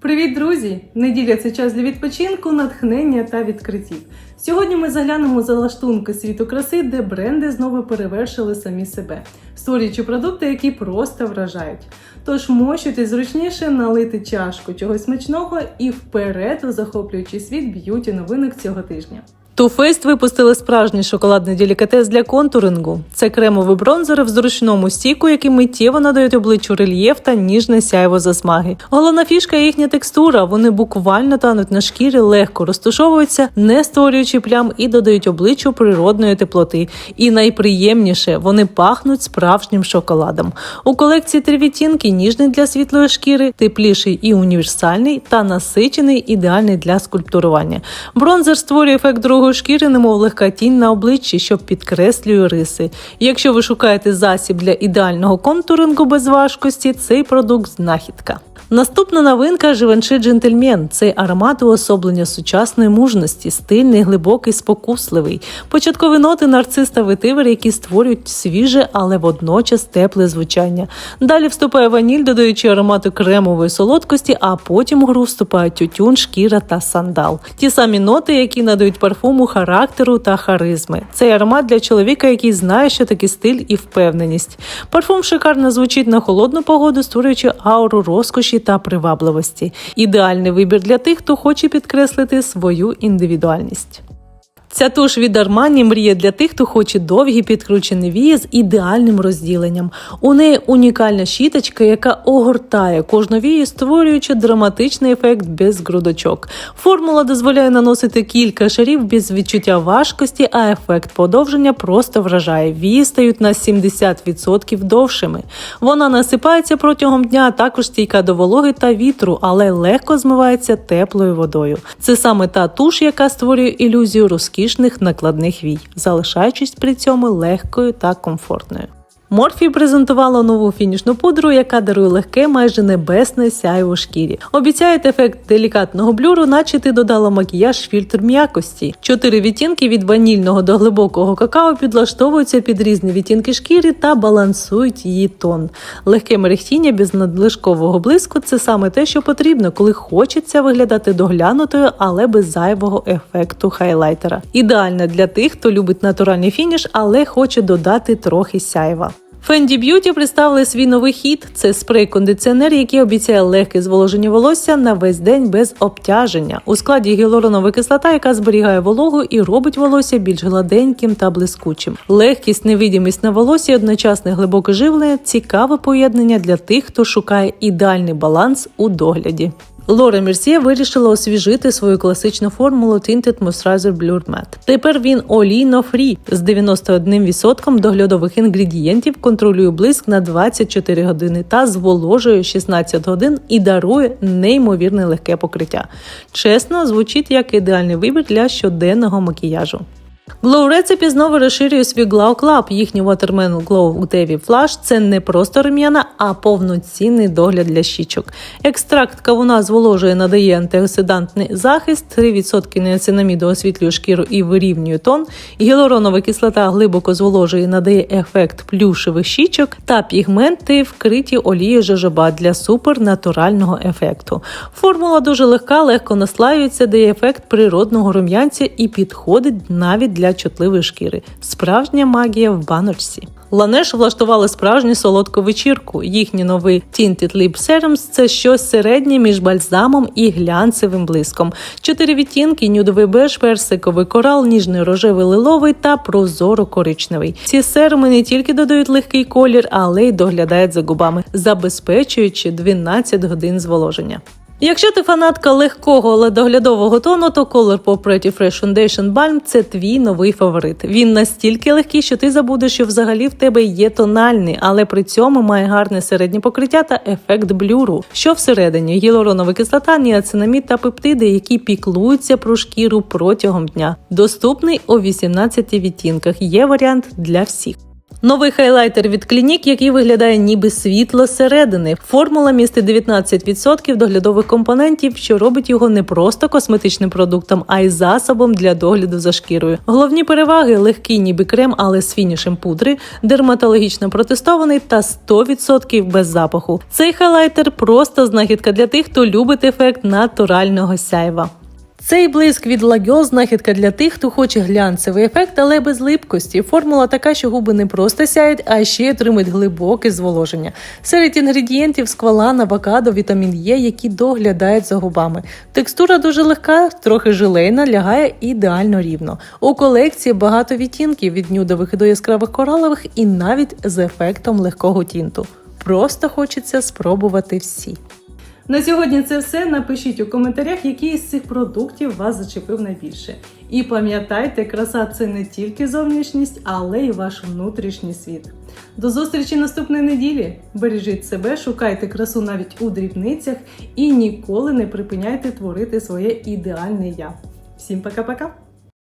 Привіт, друзі! Неділя це час для відпочинку, натхнення та відкриттів. Сьогодні ми заглянемо за лаштунки світу краси, де бренди знову перевершили самі себе, створюючи продукти, які просто вражають. Тож мощуйте зручніше налити чашку чогось смачного і вперед у захоплюючий світ б'юті новинок цього тижня. Too Faced випустили справжній шоколадний делікатес для контурингу. Це кремовий бронзер в зручному стіку, який миттєво надають обличчю рельєф та ніжне сяйво засмаги. Головна фішка їхня текстура. Вони буквально тануть на шкірі, легко розташовуються, не створюючи плям і додають обличчю природної теплоти. І найприємніше вони пахнуть справжнім шоколадом. У колекції три відтінки ніжний для світлої шкіри, тепліший і універсальний, та насичений, ідеальний для скульптурування. Бронзер створює ефект другої шкіри, немов легка тінь на обличчі, що підкреслює риси. Якщо ви шукаєте засіб для ідеального контурингу без важкості, цей продукт знахідка. Наступна новинка Живенши Джентльмен. Цей аромат уособлення сучасної мужності, стильний, глибокий, спокусливий. Початкові ноти нарцис та ветивер, які створюють свіже, але водночас тепле звучання. Далі вступає ваніль, додаючи аромату кремової солодкості, а потім у гру вступають тютюн, шкіра та сандал. Ті самі ноти, які надають парфуму характеру та харизми. Цей аромат для чоловіка, який знає, що таке стиль і впевненість. Парфум шикарно звучить на холодну погоду, створюючи ауру розкоші та привабливості. Ідеальний вибір для тих, хто хоче підкреслити свою індивідуальність. Ця туш від Armani мріє для тих, хто хоче довгі підкручені вії з ідеальним розділенням. У неї унікальна щіточка, яка огортає кожну вію, створюючи драматичний ефект без грудочок. Формула дозволяє наносити кілька шарів без відчуття важкості, а ефект подовження просто вражає. Вії стають на 70% довшими. Вона насипається протягом дня, а також стійка до вологи та вітру, але легко змивається теплою водою. Це саме та туш, яка створює ілюзію розкішних накладних вій, залишаючись при цьому легкою та комфортною. Морфі презентувала нову фінішну пудру, яка дарує легке, майже небесне сяйво шкірі. Обіцяють ефект делікатного блюру, наче ти додала макіяж фільтр м'якості. Чотири відтінки від ванільного до глибокого какао підлаштовуються під різні відтінки шкіри та балансують її тон. Легке мерехтіння без надлишкового блиску це саме те, що потрібно, коли хочеться виглядати доглянутою, але без зайвого ефекту хайлайтера. Ідеальна для тих, хто любить натуральний фініш, але хоче додати трохи сяйва. Fendi Beauty представили свій новий хіт. Це спрей-кондиціонер, який обіцяє легке зволоження волосся на весь день без обтяження. У складі гіалуронова кислота, яка зберігає вологу і робить волосся більш гладеньким та блискучим. Легкість, невидимість на волосі, одночасне глибоке живлення цікаве поєднання для тих, хто шукає ідеальний баланс у догляді. Лора Мерсьє вирішила освіжити свою класичну формулу Tinted Moisturizer Blur Matte. Тепер він олійно-фрі з 91% доглядових інгредієнтів, контролює блиск на 24 години та зволожує 16 годин і дарує неймовірне легке покриття. Чесно, звучить як ідеальний вибір для щоденного макіяжу. Glow Recipe знову розширює свій Glow Club. Їхній Watermelon Glow Tevі Flash – це не просто рум'яна, а повноцінний догляд для щічок. Екстракт кавуна зволожує, надає антиоксидантний захист, 3% неоцинаміду освітлює шкіру і вирівнює тон. Гіалуронова кислота глибоко зволожує, надає ефект плюшевих щічок та пігменти, вкриті олією жожоба для супернатурального ефекту. Формула дуже легка, легко наслаюється, дає ефект природного рум'янця і підходить навіть для чутливої шкіри. Справжня магія в баночці. Ланеш влаштували справжню солодку вечірку. Їхній новий Tinted Lip Serums – це щось середнє між бальзамом і глянцевим блиском. Чотири відтінки: нюдовий беж, персиковий корал, ніжний рожевий лиловий та прозоро-коричневий. Ці серуми не тільки додають легкий колір, але й доглядають за губами, забезпечуючи 12 годин зволоження. Якщо ти фанатка легкого, але доглядового тону, то Color Pop Pretty Fresh Foundation Balm – це твій новий фаворит. Він настільки легкий, що ти забудеш, що взагалі в тебе є тональний, але при цьому має гарне середнє покриття та ефект блюру. Що всередині гіалуронова кислота, ніацинамід та пептиди, які піклуються про шкіру протягом дня. Доступний у 18 відтінках. Є варіант для всіх. Новий хайлайтер від клінік, який виглядає ніби світло зсередини. Формула містить 19% доглядових компонентів, що робить його не просто косметичним продуктом, а й засобом для догляду за шкірою. Головні переваги легкий ніби крем, але з фінішем пудри, дерматологічно протестований та 100% без запаху. Цей хайлайтер просто знахідка для тих, хто любить ефект натурального сяйва. Цей блиск від Лагьол знахідка для тих, хто хоче глянцевий ефект, але без липкості. Формула така, що губи не просто сяють, а ще отримують глибоке зволоження. Серед інгредієнтів сквалан, авокадо, вітамін Е, які доглядають за губами. Текстура дуже легка, трохи жилейна, лягає ідеально рівно. У колекції багато відтінків від нюдових до яскравих коралових і навіть з ефектом легкого тінту. Просто хочеться спробувати всі. На сьогодні це все. Напишіть у коментарях, який із цих продуктів вас зачепив найбільше. І пам'ятайте, краса це не тільки зовнішність, але й ваш внутрішній світ. До зустрічі наступної неділі. Бережіть себе, шукайте красу навіть у дрібницях і ніколи не припиняйте творити своє ідеальне я. Всім пока-пока!